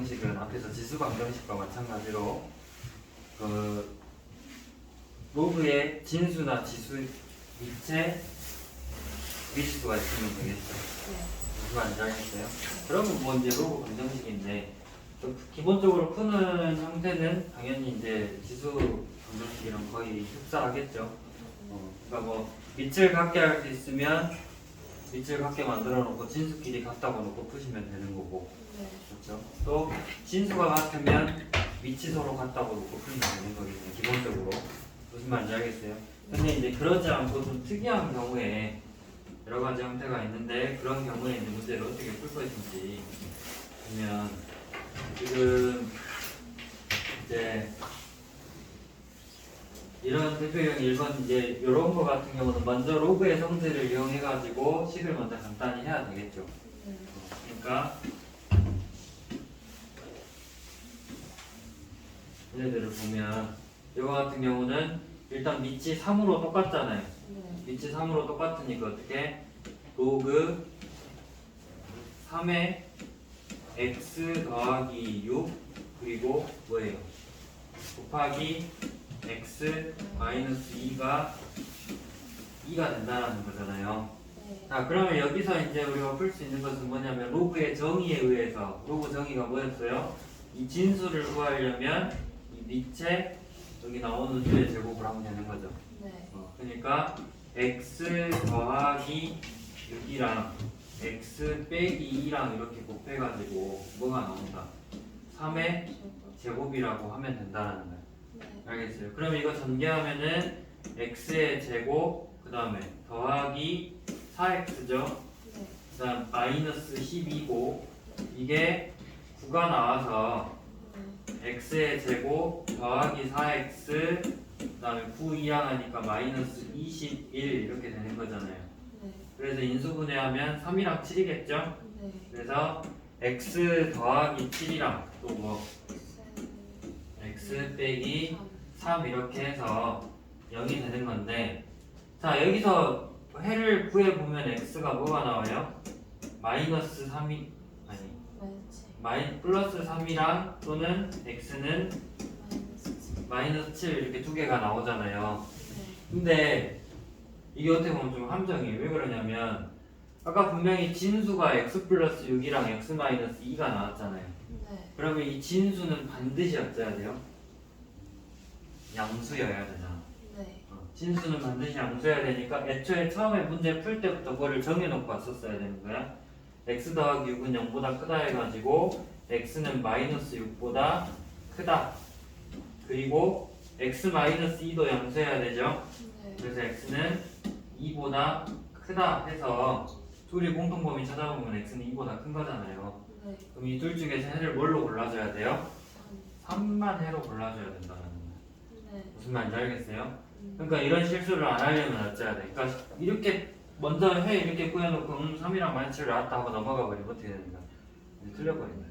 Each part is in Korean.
방정식은 앞에서 지수 방정식과 마찬가지로 그 로그의 진수나 지수 밑에 미지수가 있으면 되겠죠. 네. 무슨 말인지 알겠어요? 그러면 뭐 이제 로그 방정식인데 또 기본적으로 푸는 형태는 당연히 이제 지수 방정식이랑 거의 흡사하겠죠. 어, 그러니까 뭐 밑을 같게 할 수 있으면 밑을 같게 만들어 놓고 진수끼리 같다고 놓고 푸시면 되는 거고 네. 그렇죠? 또 진수가 같으면 위치 서로 같다고 놓고 풀면 되는 거겠네요 기본적으로 무슨 말인지 알겠어요? 근데 이제 그러지 않고 좀 특이한 경우에 여러 가지 형태가 있는데 그런 경우에 이제 문제를 어떻게 풀 것인지 보면 지금 이제 이런 대표형 1번 이제 이런 거 같은 경우는 먼저 로그의 성질을 이용해 가지고 식을 먼저 간단히 해야 되겠죠. 네. 그러니까 얘네들을 보면 이거 같은 경우는 일단 밑이 3으로 똑같잖아요. 네. 밑이 3으로 똑같으니까 어떻게 로그 3의 x 더하기 6 그리고 뭐예요? 곱하기 x 마이너스 2가 2가 된다는 거잖아요. 네. 자 그러면 여기서 이제 우리가 풀 수 있는 것은 뭐냐면 로그의 정의에 의해서 로그 정의가 뭐였어요? 이 진수를 구하려면 이 밑에 여기 나오는 수의 제곱을 하면 되는 거죠. 네. 어, 그러니까 x 더하기 6이랑 x 빼기 2랑 이렇게 곱해가지고 뭐가 나온다? 3의 제곱이라고 하면 된다는 거예요. 네. 알겠어요. 그럼 이거 전개하면은 x의 제곱 그 다음에 더하기 4x죠. 네. 그 다음 마이너스 12고 이게 9가 나와서 네. X의 제곱 더하기 4x 그 다음에 9 이항하니까 마이너스 21 이렇게 되는 거잖아요. 네. 그래서 인수분해하면 3이랑 7이겠죠? 네. 그래서 x 더하기 7이랑 또 뭐 x 빼기 3 이렇게 해서 0이 되는 건데 자 여기서 해를 구해보면 x가 뭐가 나와요? 마이너스 3이 아니 마이 플러스 3이랑 또는 x는 마이너스 마이너스 7 이렇게 두 개가 나오잖아요 네. 근데 이게 어떻게 보면 좀 함정이에요 왜 그러냐면 아까 분명히 진수가 x 플러스 6이랑 x 마이너스 2가 나왔잖아요 네. 그러면 이 진수는 반드시 어쩌야 돼요? 양수여야 되잖아 네. 어, 진수는 반드시 양수해야 되니까 애초에 처음에 문제 풀 때부터 그거를 정해놓고 왔었어야 되는 거야. X 더하기 6은 0보다 크다 해가지고 x는 마이너스 6보다 크다. 그리고 x 마이너스 2도 양수해야 되죠. 네. 그래서 x는 2보다 크다 해서 둘이 공통 범위 찾아보면 x는 2보다 큰 거잖아요. 네. 그럼 이 둘 중에서 해를 뭘로 골라줘야 돼요? 삼. 3만 해로 골라줘야 된다는 거예요. 네. 무슨 말인지 알겠어요? 음. 그러니까 이런 실수를 안 하려면 어쩌야 돼? 그러니까 이렇게 먼저 해 이렇게 꾸며놓고 음 3이랑 마이너스를 나왔다 하고 넘어가 버리면 어떻게 되는가? 이제 틀려버린다.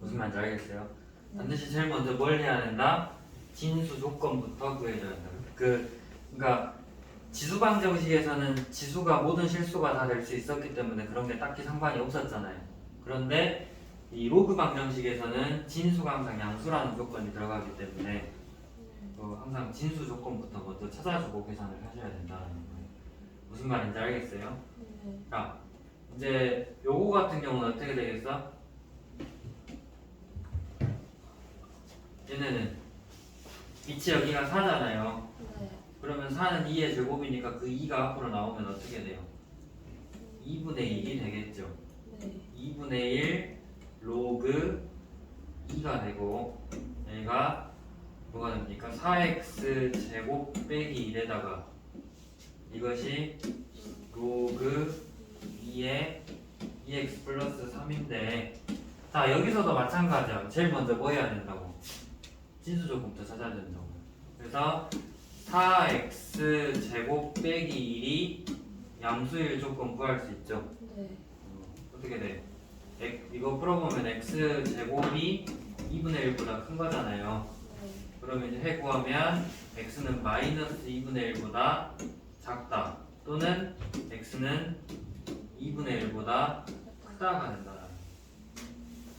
무슨 말인지 알겠어요? 반드시 제일 먼저 뭘 해야 된다? 진수 조건부터 구해줘야 된다. 그 그러니까 지수 방 정식에서는 지수가 모든 실수가 다 될 수 있었기 때문에 그런 게 딱히 상관이 없었잖아요. 그런데 이 로그 방정식에서는 진수가 항상 양수라는 조건이 들어가기 때문에 그 항상 진수 조건부터 먼저 찾아주고 계산을 하셔야 된다는 거예요. 무슨 말인지 알겠어요? 네. 자, 이제 요거 같은 경우는 어떻게 되겠어? 얘네는 위치 여기가 4잖아요. 네. 그러면 4는 2의 제곱이니까 그 2가 앞으로 나오면 어떻게 돼요? 2분의 1이 되겠죠. 네. 2분의 1 로그 2가 되고 얘가 뭐가 됩니까? 4x 제곱 빼기 1에다가 이것이 로그 2의 2x 플러스 3인데 자 여기서도 마찬가지야 제일 먼저 뭐 해야 된다고? 진수 조건부터 찾아야 된다고 그래서 4x 제곱 빼기 1이 양수일 조건 구할 수 있죠 네. 어, 어떻게 돼? 엑- 이거 풀어보면 x 제곱이 2분의 1보다 큰 거잖아요. 네. 그러면 이제 해 구하면 x는 마이너스 2분의 1보다 작다. 또는 x는 2분의 1보다 크다가 된다.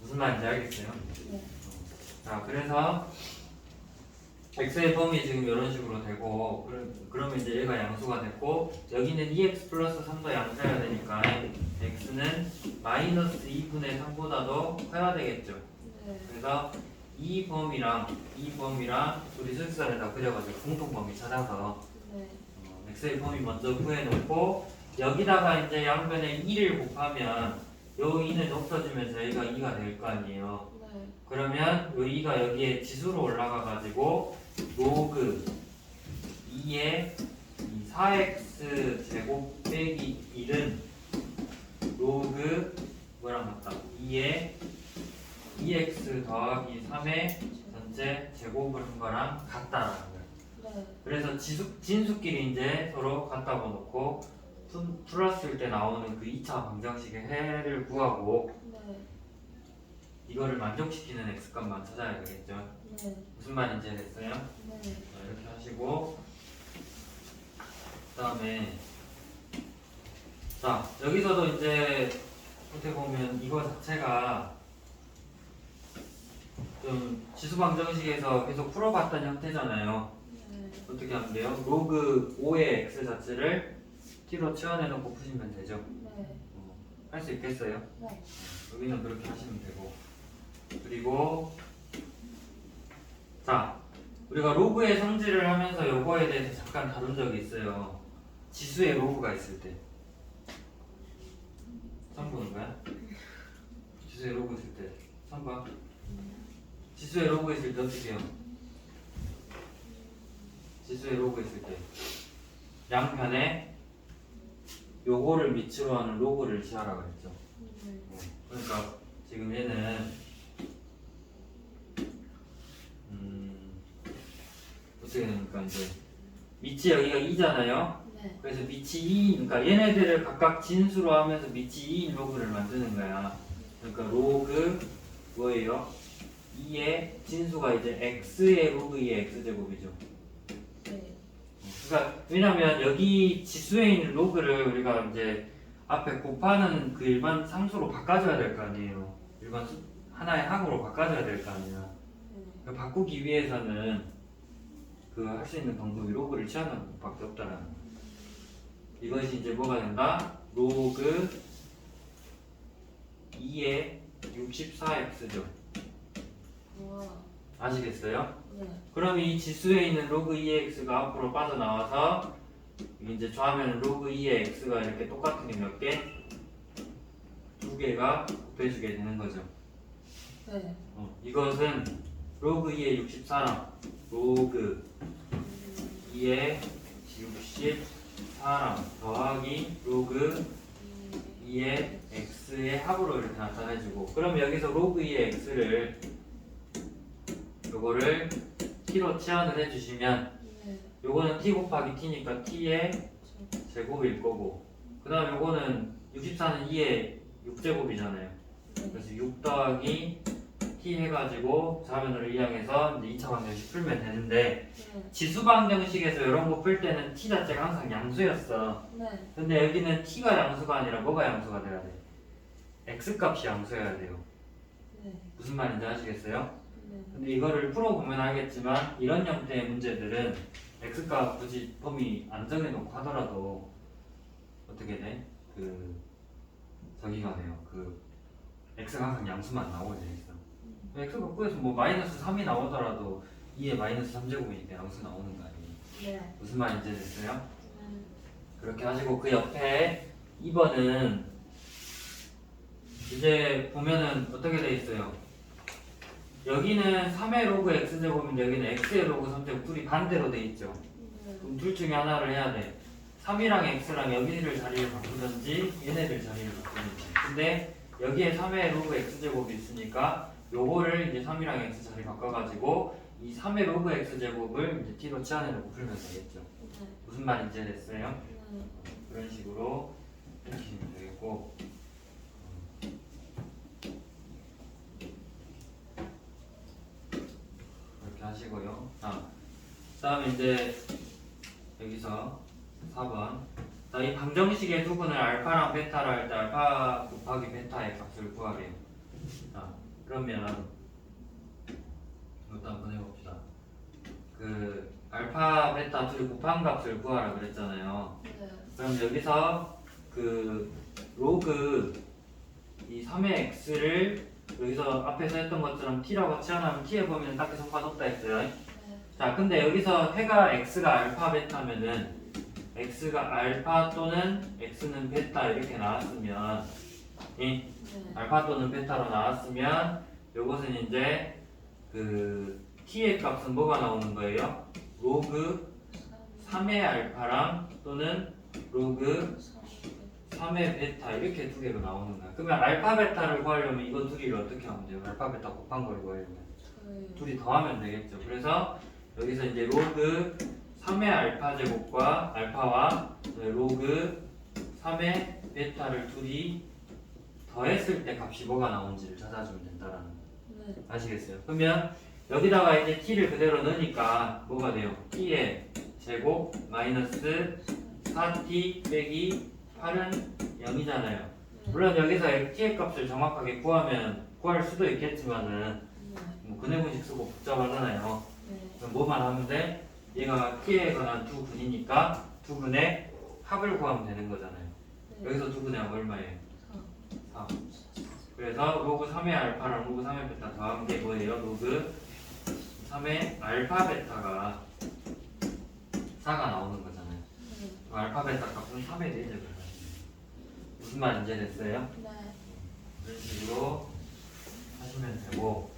무슨 말인지 알겠어요? 네. 자, 그래서 x의 범위 지금 이런 식으로 되고 그럼- 그러면 이제 얘가 양수가 됐고 여기는 2x 플러스 3도 양수해야 되니까 x는 마이너스 2분의 3보다도 커야 되겠죠. 네. 그래서 이 범위랑 이 범위랑 우리 수식선에다 그려가지고 공통 범위 찾아서 x의 범위 먼저 구해놓고 여기다가 이제 양변에 2를 곱하면 요 2는 없어지면서 여기가 2가 될 거 아니에요. 네. 그러면 요 2가 여기에 지수로 올라가가지고 로그 2의 이 4x 제곱 빼기 1은 로그 뭐랑 같다 2의 2x 더하기 3의 전체 제곱을 한 거랑 같다라는. 그래서 지수, 진수끼리 이제 서로 갖다 놓고 푼- 풀었을 때 나오는 그 2차 방정식의 해를 구하고 네. 이거를 만족시키는 x값만 찾아야 되겠죠. 네. 무슨 말인지 됐어요? 네. 자, 이렇게 하시고 그 다음에 자 여기서도 이제 어떻게 보면 이거 자체가 좀 지수 방정식에서 계속 풀어봤던 형태잖아요. 네. 어떻게 하면 돼요? 로그 5의 x 자체를 t로 치환해놓고 푸시면 되죠. 네. 할 수 있겠어요? 네. 여기는 그렇게 하시면 되고 그리고 자 우리가 로그의 성질을 하면서 요거에 대해서 잠깐 다룬 적이 있어요 지수의 로그가 있을 때 처음 보는 거야? 지수의 로그 있을 때 처음 봐 지수의 로그 있을 때 어떻게 해요? 지수의 로그 있을 때 양편에 요거를 밑으로 하는 로그를 취하라 그랬죠 네. 그러니까 지금 얘는 음 어떻게 되니까 이제 밑이 여기가 2잖아요. 네. 그래서 밑이 2, 그러니까 얘네들을 각각 진수로 하면서 밑이 2인 로그를 만드는 거야. 그러니까 로그 뭐예요? 2의 진수가 이제 x의 로그 2의 x 제곱이죠. 네. 그러니까 왜냐면 여기 지수에 있는 로그를 우리가 이제 앞에 곱하는 그 일반 상수로 바꿔줘야 될 거 아니에요. 일반 수, 하나의 항으로 바꿔줘야 될 거 아니야. 네. 그 바꾸기 위해서는 그 할 수 있는 방법이 로그를 취하는 것밖에 없다라는 거. 이것이 이제 뭐가 된다? 로그 2의 64x죠. 우와. 아시겠어요? 네. 그럼 이 지수에 있는 로그 2의 x가 앞으로 빠져나와서 이제 좌하면 로그 2의 x가 이렇게 똑같은 게 몇 개? 두 개가 곱해주게 되는 거죠. 네. 어, 이것은 로그 2의 64랑 로그 2의 64랑 더하기 로그 2의 x의 합으로 이렇게 나타내주고 그럼 여기서 로그 2의 x를 요거를 t로 치환을 해주시면 네. 요거는 t 곱하기 t니까 t의 제곱일 거고 그 다음 요거는 64는 2의 6제곱이잖아요 네. 그래서 6 더하기 t 해가지고 좌변으로 이항해서 이제 2차 방정식 풀면 되는데 네. 지수 방정식에서 이런 거 풀 때는 t 자체가 항상 양수였어 네. 근데 여기는 t가 양수가 아니라 뭐가 양수가 돼야 돼? x 값이 양수여야 돼요 네. 무슨 말인지 아시겠어요? 네. 근데 이거를 풀어보면 알겠지만 이런 형태의 문제들은 x값 굳이 범위 안 정해놓고 하더라도 어떻게 돼? 그 저기가 돼요. 그 x가 항상 양수만 나오게 돼 있어. x가 구해서 뭐 마이너스 3이 나오더라도 2에 마이너스 3제곱이니까 양수 나오는 거 아니에요? 네. 무슨 말인지 됐어요? 네. 그렇게 하시고 그 옆에 2번은 이제 보면은 어떻게 돼 있어요? 여기는 3의 로그 x제곱인데 여기는 x의 로그 3제곱 둘이 반대로 돼 있죠. 네. 그럼 둘 중에 하나를 해야 돼. 3이랑 x랑 여기를 자리를 바꾸든지 얘네들 자리를 바꾸든지. 근데 여기에 3의 로그 x제곱이 있으니까 요거를 이제 3이랑 x 자리 바꿔가지고 이 3의 로그 x제곱을 이제 t로 치환해놓고 풀면 되겠죠. 네. 무슨 말인지 됐어요? 네. 그런 식으로 해주시면 되겠고 그렇게 하시고요. 아, 그다음에 이제 여기서 4번. 자, 이 방정식의 두분을 알파랑 베타라 할때 알파 곱하기 베타의 값을 구하래요. 자, 그러면 이것도 한번 해봅시다. 그 알파, 베타 둘이 곱한 값을 구하라 그랬잖아요. 네. 그럼 여기서 그 로그 이 3의 x를 여기서 앞에서 했던 것처럼 t라고 치환하면 t에 보면 딱히 상관없다 했어요. 네. 자, 근데 여기서 해가 x가 알파 베타면은 x가 알파 또는 x는 베타 이렇게 나왔으면 이 네. 알파 또는 베타로 나왔으면 요것은 이제 그 t의 값은 뭐가 나오는 거예요? 로그 3의 알파랑 또는 로그 3의 베타 이렇게 두 개가 나오는 거야. 그러면 알파 베타를 구하려면 이거 둘이를 어떻게 하면 돼요? 알파 베타 곱한 걸 구하려면 둘이 더하면 되겠죠. 그래서 여기서 이제 로그 3의 알파 제곱과 알파와 로그 3의 베타를 둘이 더했을 때 값이 뭐가 나오는지를 찾아주면 된다라는 거. 네. 아시겠어요? 그러면 여기다가 이제 t를 그대로 넣으니까 뭐가 돼요? t의 제곱 마이너스 4t 빼기 8은 0이잖아요. 물론 여기서 t의 값을 정확하게 구하면 구할 수도 있겠지만은 네. 뭐 근해공식 쓰고 복잡하잖아요. 네. 그럼 뭐만 하면 돼? 얘가 t에 관한 두 분이니까 두 분의 합을 구하면 되는 거잖아요. 네. 여기서 두 분의 합 얼마예요? 사. 4. 그래서 로그 3의 알파랑 로그 3의 베타 더한 게 뭐예요? 로그 3의 알파 베타가 4가 나오는 거잖아요. 알파 베타 값은 3에 대입을 하시면 무슨 말 이제 됐어요? 네. 이런 식으로 하시면 되고